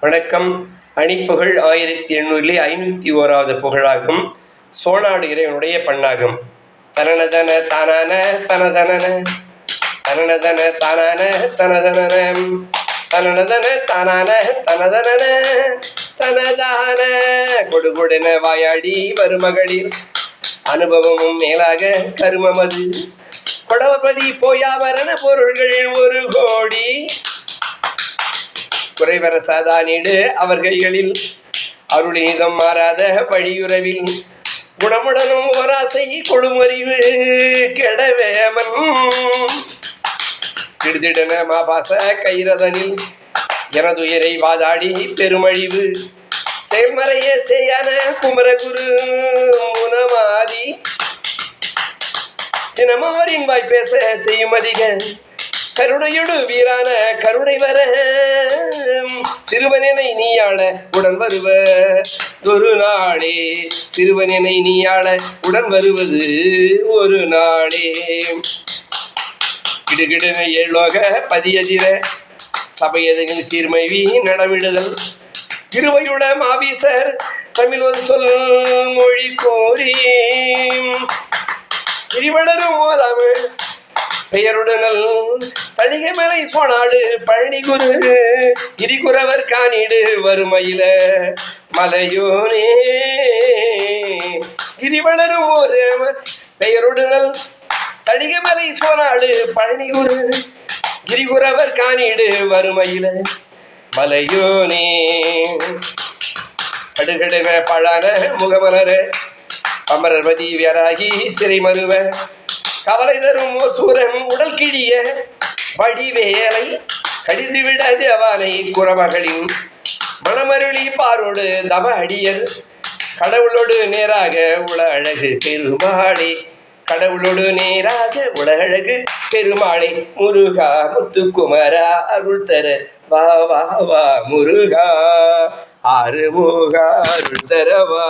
வணக்கம். அணிப்புகழ் ஆயிரத்தி எண்ணூறிலே ஐநூற்றி ஓராவது புகழாகும். சோனாடு இறைவனுடைய பண்ணாகும். தனனதன தானான தனதனன. தனனதன தானான தனதனன. தனனதன தானான தனதனன. தனதான. கொடுகொடென வாயாடி வருமகளிர். அனுபவமும் மேலாக கருமமது கொடவபதி போயாவரண பொருள்கள் ஒரு கோடி. குறைவர சாதானிடு அவர் கைகளில் அருளினிதம் மாறாத வழியுறவில் குணமுடனும் ஓராசை கொடுமறிவு கெடவேமன் திடுதிடன மாபாச கைரதனில் எனதுயிரை வாதாடி பெருமழிவு செயல்மறைய செய்யான குமரகுரு முனமாதி. தினமாரின் வாய் பேச செய்யும் அதிக கருணையொடு வீரான கருடை வர சிறுவனினை நீயாள உடன் வருவ. ஒரு நாளே சிறுவனினை நீயாள உடன் வருவது. ஒரு நாளே. கிடுகிடுன ஏழோக பதியதிர. சபையதனில் சீர்மைவி நடமிடுதல். திருவையுட மாவீசர் தமிழ் ஒரு சொல் மொழி கோரி திரிவளரும் ஓராமல் பெயருடனல் தணிகை சோனாடு பழனி குரு கிரிகுறவர் காணிடு வறுமையில மலையோனே. கிரிவளரும் ஒரு பெயருடனல் தணிகை மலை சோனாடு பழனி குரு கிரிகுறவர் காணிடு வறுமையில மலையோனே. கடுகடுக பழான முகமலர அமரர்வதி வியராகி சிறை மறுவ கவலை தரும் சூரன் உடல் கிழிய வடிவேலை கடித்து விடாது அவனை குறமகளின் மணமருளி பாரோடு தவ அடியர். கடவுளோடு நேராக உள அழகு பெருமாளே. கடவுளோடு நேராக உள அழகு பெருமாளே. முருகா முத்துக்குமரா அருள் தர வா வா வா முருகா. ஆறுமுகா அருள் தரவா